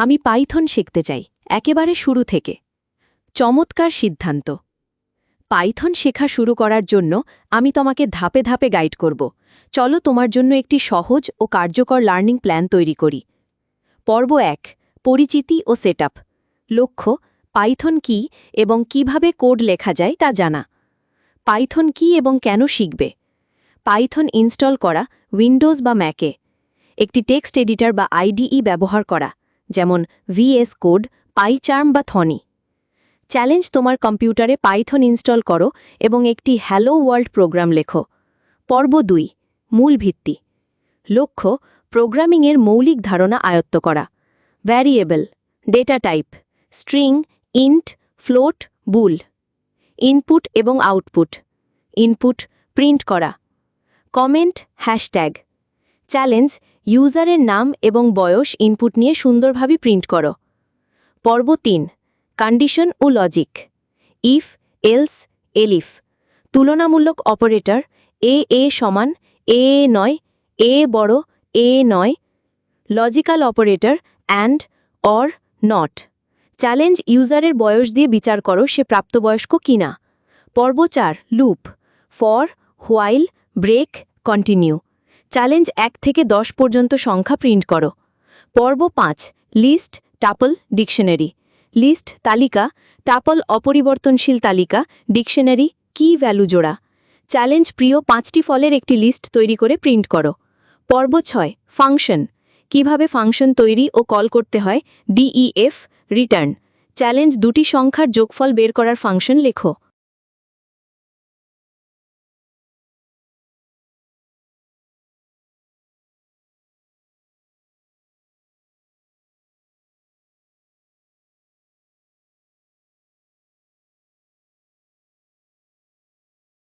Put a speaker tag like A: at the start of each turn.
A: আমি পাইথন শিখতে চাই, একেবারে শুরু থেকে। চমৎকার সিদ্ধান্ত। পাইথন শেখা শুরু করার জন্য আমি তোমাকে ধাপে ধাপে গাইড করব। চলো তোমার জন্য একটি সহজ ও কার্যকর লার্নিং প্ল্যান তৈরি করি। পর্ব এক, পরিচিতি ও সেটআপ। লক্ষ্য, পাইথন কি এবং কীভাবে কোড লেখা যায় তা জানা। পাইথন কি এবং কেন শিখবে? পাইথন ইনস্টল করা উইন্ডোজ বা ম্যাকে। একটি টেক্সট এডিটর বা আইডিই ব্যবহার করা। যেমন ভিএস কোড পাইচার্ম বা থনি চ্যালেঞ্জ তোমার কম্পিউটারে পাইথন ইনস্টল করো এবং একটি হ্যালো ওয়ার্ল্ড প্রোগ্রাম লেখো। পর্ব দুই, মূল ভিত্তি। লক্ষ্য প্রোগ্রামিংয়ের মৌলিক ধারণা আয়ত্ত করা। Variable data type string int float bool input এবং আউটপুট ইনপুট প্রিন্ট করা। কমেন্ট হ্যাশট্যাগ চ্যালেঞ্জ ইউজারের নাম এবং বয়স ইনপুট নিয়ে সুন্দরভাবে প্রিন্ট করো। পর্ব তিন কন্ডিশন ও লজিক ইফ এলস এলিফ তুলনামূলক অপারেটর এ এ সমান এ এ নয় এ বড় এ নয়। Logical operator and or not challenge ইউজারের বয়স দিয়ে বিচার করো সে প্রাপ্তবয়স্ক কিনা। পর্ব চার loop for while break continue challenge এক থেকে দশ পর্যন্ত সংখ্যা প্রিন্ট করো। পর্ব পাঁচ, লিস্ট, টাপল, ডিকশনারি। লিস্ট তালিকা, টাপল অপরিবর্তনশীল তালিকা, ডিকশনারি, কি ভ্যালু জোড়া। চ্যালেঞ্জ প্রিয় পাঁচটি ফলের একটি লিস্ট তৈরি করে প্রিন্ট করো। পর্ব ছয়, ফাংশন। কীভাবে ফাংশন তৈরি ও কল করতে হয়? DEF, return. চ্যালেঞ্জ দুটি সংখ্যার যোগফল বের করার ফাংশন লেখো।